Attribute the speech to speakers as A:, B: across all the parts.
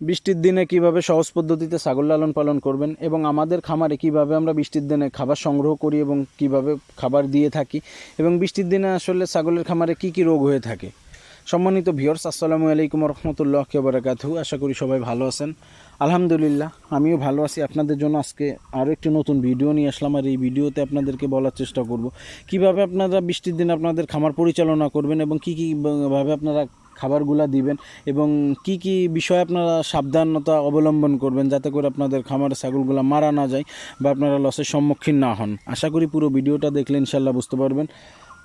A: বৃষ্টির দিনে কীভাবে সহজ পদ্ধতিতে ছাগল লালন পালন করবেন এবং আমাদের খামারে কীভাবে আমরা বৃষ্টির দিনে খাবার সংগ্রহ করি এবং কীভাবে খাবার দিয়ে থাকি এবং বৃষ্টির দিনে আসলে ছাগলের খামারে কি কি রোগ হয়ে থাকে? সম্মানিত ভিওর্স আসসালামু আলাইকুম রহমতুল্লাহ কেবরাকাতু আশা করি সবাই ভালো আছেন। আলহামদুলিল্লাহ, আমিও ভালো আছি। আপনাদের জন্য আজকে আরও একটি নতুন ভিডিও নিয়ে আসলাম আর এই ভিডিওতে আপনাদেরকে বলার চেষ্টা করব। কীভাবে আপনারা বৃষ্টির দিনে আপনাদের খামার পরিচালনা করবেন এবং কী কীভাবে আপনারা খাবারগুলা দিবেন এবং কি কি বিষয়ে আপনারা সাবধানতা অবলম্বন করবেন যাতে করে আপনাদের খামারের ছাগলগুলো মারা না যায় বা আপনারা লসের সম্মুখীন না হন। আশা করি পুরো ভিডিওটা দেখলে ইনশাল্লাহ বুঝতে পারবেন।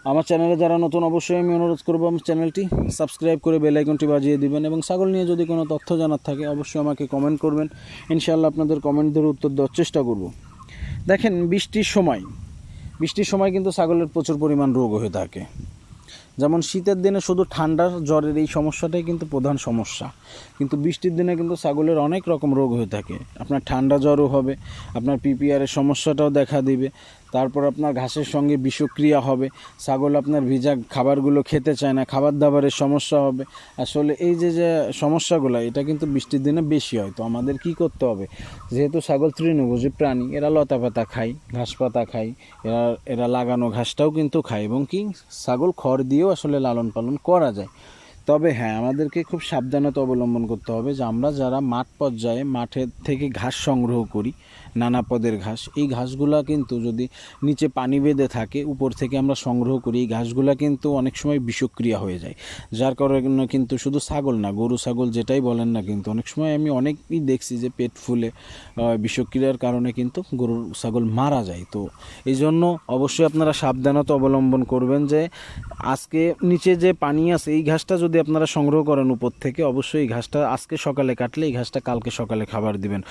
A: আমার চ্যানেলে যারা নতুন, অবশ্যই আমি অনুরোধ করব আমার চ্যানেলটি সাবস্ক্রাইব করে বেল আইকনটি বাজিয়ে দিবেন এবং ছাগল নিয়ে যদি কোনো তথ্য জানার থাকে, অবশ্যই আমাকে কমেন্ট করবেন। ইনশাল্লাহ আপনাদের কমেন্ট ধরে উত্তর দেওয়ার চেষ্টা করব। দেখেন, বৃষ্টির সময়। বৃষ্টির সময় কিন্তু ছাগলের প্রচুর পরিমাণ রোগ হয়ে থাকে। যেমন শীতের দিনে শুধু ঠান্ডার জ্বরের এই সমস্যাটাই কিন্তু প্রধান সমস্যা। কিন্তু বৃষ্টির দিনে কিন্তু ছাগলের অনেক রকম রোগ হয়ে থাকে। আপনার ঠান্ডা জ্বরও হবে, আপনার পিপিআরের সমস্যাটাও দেখা দিবে। তারপর আপনার ঘাসের সঙ্গে বিষক্রিয়া হবে, ছাগল আপনার ভিজা খাবারগুলো খেতে চায় না খাবার দাবারের সমস্যা হবে। আসলে এই যে যে সমস্যাগুলো, এটা কিন্তু বৃষ্টির দিনে বেশি হয়, তো আমাদের কি করতে হবে? যেহেতু ছাগল তৃণভোজী প্রাণী, এরা লতা পাতা খায় ঘাস পাতা খায়, এরা এরা লাগানো ঘাসটাও কিন্তু খায় এবং কি, ছাগল খড় দিয়েও আসলে লালন পালন করা যায়। তবে হ্যাঁ আমাদেরকে খুব সাবধানতা অবলম্বন করতে হবে যে আমরা যারা মাঠ পর্যায়ে মাঠের থেকে ঘাস সংগ্রহ করি, নানা পদের ঘাস, এই ঘাসগুলা কিন্তু যদি নিচে পানি বেঁধে থাকে, উপর থেকে আমরা সংগ্রহ করি, এই ঘাসগুলা কিন্তু অনেক সময় বিষক্রিয়া হয়ে যায়। যার কারণে কিন্তু শুধু ছাগল না, গরু, ছাগল যেটাই বলেন না কিন্তু অনেক সময় আমি অনেকই দেখছি যে পেট ফুলে বিষক্রিয়ার কারণে কিন্তু গরু ছাগল মারা যায়। তো এই জন্য অবশ্যই আপনারা সাবধানতা অবলম্বন করবেন যে আজকে নিচে যে পানি আছে, এই ঘাসটা যদি আপনারা সংগ্রহ করেন উপর থেকে, অবশ্যই এই ঘাসটা আজকে সকালে কাটলে, এই ঘাসটা কালকে সকালে খাবার দিবেন।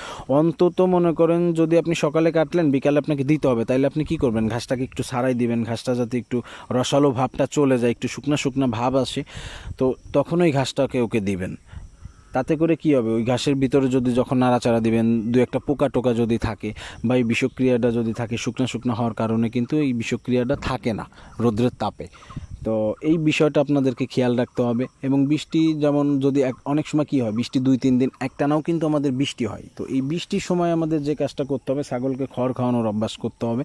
A: অন্তত মনে করেন যদি আপনি সকালে কাটলেন, বিকালে আপনাকে দিতে হবে, তাইলে আপনি কি করবেন? ঘাসটাকে একটু সারাই দিবেন, ঘাসটা যাতে একটু রসালো ভাবটা চলে যায়, একটু শুকনা শুকনা ভাব আসে, তো তখন ওই ঘাসটাকে ওকে দিবেন। তাতে করে কি হবে? ওই ঘাসের ভিতরে যদি যখন নাড়াচাড়া দিবেন, দু একটা পোকা টোকা যদি থাকে বা এই বিষক্রিয়াটা যদি থাকে শুকনা শুকনা হওয়ার কারণে, কিন্তু এই বিষক্রিয়াটা থাকে না, রৌদ্রের তাপে। তো এই বিষয়টা আপনাদেরকে খেয়াল রাখতে হবে এবং বৃষ্টি যেমন যদি এক অনেক সময় কি হয়, বৃষ্টি দুই, তিন দিন, একটানাও কিন্তু আমাদের বৃষ্টি হয়। তো এই বৃষ্টির সময় আমাদের যে কাজটা করতে হবে, ছাগলকে খড় খাওয়ানোর অভ্যাস করতে হবে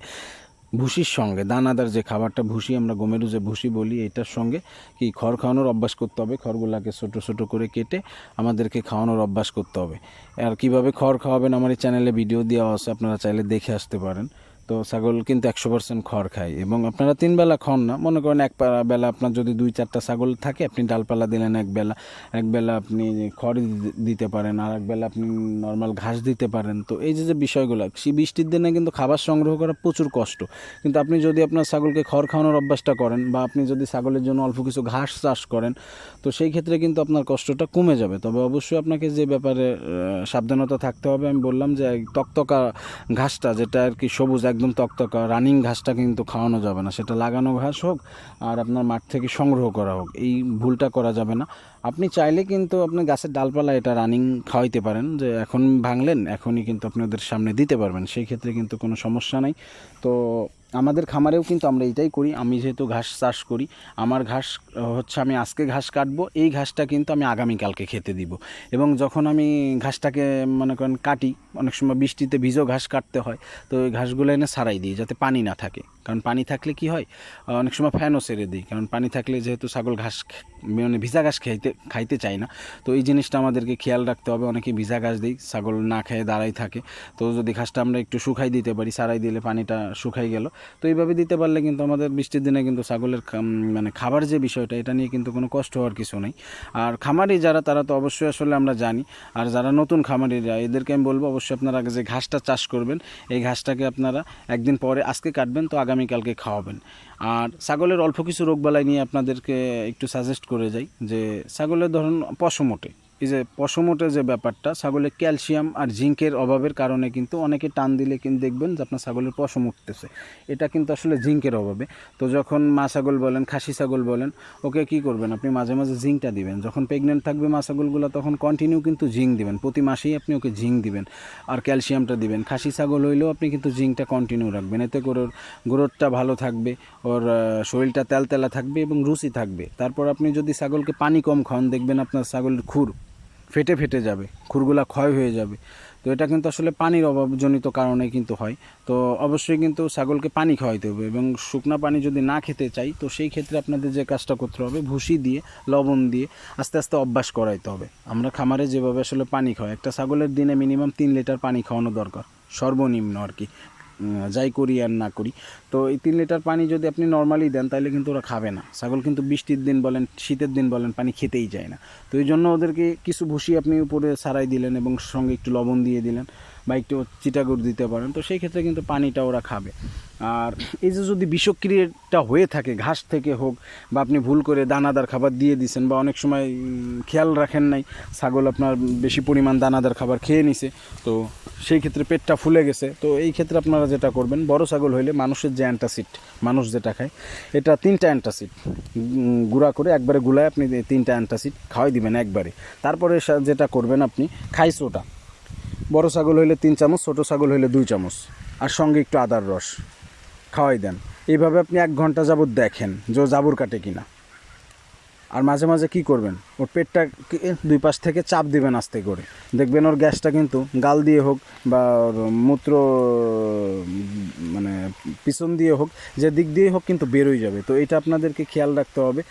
A: ভুসির সঙ্গে। দানাদার যে খাবারটা, ভুসি, আমরা গমেরু যে ভুসি বলি, এটার সঙ্গে কি খড় খাওয়ানোর অভ্যাস করতে হবে। খড়গুলাকে ছোট ছোট করে কেটে আমাদেরকে খাওয়ানোর অভ্যাস করতে হবে। আর কীভাবে খড় খাওয়াবেন আমার এই চ্যানেলে ভিডিও দেওয়া আছে, আপনারা চাইলে দেখে আসতে পারেন। তো ছাগল কিন্তু একশো পার্সেন্ট খড় খায় এবং আপনারা তিন বেলা খান না, মনে করেন এক বেলা আপনার যদি দুই চারটা ছাগল থাকে, আপনি ডালপালা দিলেন এক বেলা এক বেলা আপনি খড় দিতে পারেন, আর এক বেলা আপনি নর্মাল ঘাস দিতে পারেন। তো এই যে যে বিষয়গুলো, সেই বৃষ্টির দিনে কিন্তু খাবার সংগ্রহ করা প্রচুর কষ্ট। কিন্তু আপনি যদি আপনার ছাগলকে খড় খাওয়ানোর অভ্যাসটা করেন বা আপনি যদি ছাগলের জন্য অল্প কিছু ঘাস চাষ করেন, তো সেই ক্ষেত্রে কিন্তু আপনার কষ্টটা কমে যাবে। তবে অবশ্যই আপনাকে যে ব্যাপারে সাবধানতা থাকতে হবে, আমি বললাম যে, তক্তকা ঘাসটা, যেটা আর কি সবুজ একদম তক্তকা রানিং ঘাসটা কিন্তু খাওয়ানো যাবে না। সেটা লাগানো ঘাস হোক, আর আপনার মাঠ থেকে সংগ্রহ করা হোক, এই ভুলটা করা যাবে না। আপনি চাইলে কিন্তু আপনি গাছের ডালপালা এটা রানিং খাওয়াইতে পারেন, যে এখন ভাঙলেন, এখনই কিন্তু আপনি ওদের সামনে দিতে পারবেন। সেই ক্ষেত্রে কিন্তু কোনো সমস্যা নাই। তো আমাদের খামারেও কিন্তু আমরা এটাই করি। আমি যেহেতু ঘাস চাষ করি, আমার ঘাস, হচ্ছে আমি আজকে ঘাস কাটবো, এই ঘাসটা কিন্তু আমি আগামীকালকে খেতে দিব। এবং যখন আমি ঘাসটাকে মনে করেন কাটি, অনেক সময় বৃষ্টিতে ভিজো ঘাস কাটতে হয়, তো ওই ঘাসগুলো এনে সারাই দিই যাতে পানি না থাকে। কারণ পানি থাকলে কি হয় অনেক সময় ফ্যানও সেরে দিই, কারণ পানি থাকলে যেহেতু ছাগল ঘাস মানে ভিজা ঘাস খাইতে খাইতে চায় না, তো এই জিনিসটা আমাদেরকে খেয়াল রাখতে হবে। অনেকে ভিজা ঘাস দিই, ছাগল না খেয়ে দাঁড়াই থাকে, তো যদি ঘাসটা আমরা একটু শুকাই দিতে পারি, সারাই দিলে পানিটা শুকাই গেল তো এইভাবে দিতে পারলে কিন্তু আমাদের বৃষ্টির দিনে কিন্তু ছাগলের মানে খাবার যে বিষয়টা, এটা নিয়ে কিন্তু কোনো কষ্ট হওয়ার কিছু নেই। আর খামারি যারা, তারা তো অবশ্যই আসলে আমরা জানি। আর যারা নতুন খামারিরা, এদেরকে আমি বলব অবশ্যই আপনারা আগে যে ঘাসটা চাষ করবেন, এই ঘাসটাকে আপনারা একদিন পরে আজকে কাটবেন, তো আগামীকালকে খাওয়াবেন। আর ছাগলের অল্প কিছু রোগবালাই নিয়ে আপনাদেরকে একটু সাজেস্ট করে যাই যে, ছাগলের ধরুন পশম ওঠে এই যে পশমোটে যে ব্যাপারটা ছাগলের ক্যালসিয়াম আর জিঙ্কের অভাবের কারণে কিন্তু অনেকে টান দিলে কিন্তু দেখবেন যে আপনার ছাগলের পশম উঠতেছে। এটা কিন্তু আসলে জিঙ্কের অভাবে। তো যখন মা ছাগল বলেন, খাসি ছাগল বলেন, ওকে কি করবেন? আপনি মাঝে মাঝে জিঙ্কটা দিবেন। যখন প্রেগনেন্ট থাকবে মা ছাগলগুলো, তখন কন্টিনিউ কিন্তু জিঙ্ক দিবেন। প্রতি মাসেই আপনি ওকে জিঙ্ক দিবেন আর ক্যালসিয়ামটা দিবেন। খাসি ছাগল হইলেও আপনি কিন্তু জিঙ্কটা কন্টিনিউ রাখবেন। এতে করে ওর গ্রোথটা ভালো থাকবে, ওর শরীরটা তেলতেলা থাকবে এবং রুচি থাকবে। তারপর আপনি যদি ছাগলকে পানি কম খাওয়ান, দেখবেন আপনার ছাগলের খুর ফেটে ফেটে যাবে, খুরগুলা ক্ষয় হয়ে যাবে। তো এটা কিন্তু আসলে পানির অভাবজনিত কারণে কিন্তু হয়। তো অবশ্যই কিন্তু ছাগলকে পানি খাওয়াইতে হবে এবং শুকনো পানি যদি না খেতে চাই, তো সেই ক্ষেত্রে আপনাদের যে কাজটা করতে হবে, ভুসি দিয়ে, লবণ দিয়ে আস্তে আস্তে অভ্যাস করাইতে হবে। আমরা খামারে যেভাবে আসলে পানি খাওয়াই, একটা ছাগলের দিনে মিনিমাম তিন লিটার পানি খাওয়ানো দরকার, সর্বনিম্ন আর কি। যাই করি আর না করি। তো এই তিন লিটার পানি যদি আপনি নর্মালি দেন, তাহলে কিন্তু ওরা খাবে না। ছাগল কিন্তু বৃষ্টির দিন বলেন, শীতের দিন বলেন, পানি খেতেই যায় না। তো এই জন্য ওদেরকে কিছু ভুসি আপনি উপরে ছাড়াই দিলেন এবং সঙ্গে একটু লবণ দিয়ে দিলেন বা একটু চিটাগুড় দিতে পারেন। তো সেই ক্ষেত্রে কিন্তু পানিটা ওরা খাবে। আর এই যে যদি বিষক্রিয়াটা হয়ে থাকে, ঘাস থেকে হোক বা আপনি ভুল করে দানাদার খাবার দিয়ে দিছেন বা অনেক সময় খেয়াল রাখেন নাই, ছাগল আপনার বেশি পরিমাণ দানাদার খাবার খেয়ে নিছে, তো সেই ক্ষেত্রে পেটটা ফুলে গেছে। তো এই ক্ষেত্রে আপনারা যেটা করবেন, বড় ছাগল হইলে মানুষের যে অ্যান্টাসিড, মানুষ যেটা খায়, এটা তিনটা অ্যান্টাসিড গুঁড়া করে একবারে গুলায় আপনি তিনটা অ্যান্টাসিড খাওয়াই দিবেন একবারে। তারপরে যেটা করবেন আপনি খাইছোটা বড় ছাগল হইলে তিন চামচ, ছোটো ছাগল হইলে দুই চামচ, আর সঙ্গে একটু আদার রস খাওয়াই দেন। এইভাবে আপনি এক ঘণ্টা যাবত দেখেন যে জাবুর কাটে কিনা। আর মাঝে মাঝে কি করবেন? ওর পেটটা দুই পাশ থেকে চাপ দিবেন আস্তে করে। দেখবেন ওর গ্যাসটা কিন্তু গাল দিয়ে হোক বা ওর মূত্র মানে পিছন দিয়ে হোক, যে দিক দিয়ে হোক কিন্তু বেরোই যাবে। তো এটা আপনাদেরকে খেয়াল রাখতে হবে।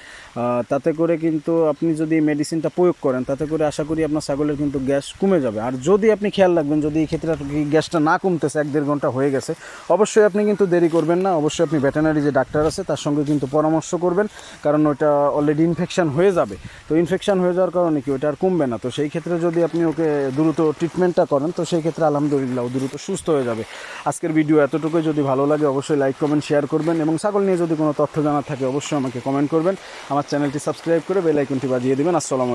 A: তাতে করে কিন্তু আপনি যদি মেডিসিনটা প্রয়োগ করেন, তাতে করে আশা করি আপনার ছাগলের কিন্তু গ্যাস কমে যাবে। আর যদি আপনি খেয়াল রাখবেন, যদি এই ক্ষেত্রে গ্যাসটা না কমতেছে, এক দেড় ঘণ্টা হয়ে গেছে, অবশ্যই আপনি কিন্তু দেরি করবেন না। অবশ্যই আপনি ভেটেনারি যে ডাক্তার আছে, তার সঙ্গে কিন্তু পরামর্শ করবেন। কারণ ওটা অলরেডি ইনফেকশন হয়ে যাবে। তো ইনফেকশান হয়ে যাওয়ার কারণে কি, ওটা আর কমবে না। তো সেই ক্ষেত্রে যদি আপনি ওকে দ্রুত ট্রিটমেন্টটা করেন, তো সেই ক্ষেত্রে আলহামদুলিল্লাহ ও দ্রুত সুস্থ হয়ে যাবে। আজকের ভিডিও এতটুকুই। যদি ভালো লাগে, অবশ্যই লাইক কমেন্ট শেয়ার করবেন এবং ছাগল নিয়ে যদি কোনো তথ্য জানার থাকে, অবশ্যই আমাকে কমেন্ট করবেন। আমার চ্যানেলটি সাবস্ক্রাইব করে বেলাইকনটি বাজিয়ে দেবেন। আসসালামু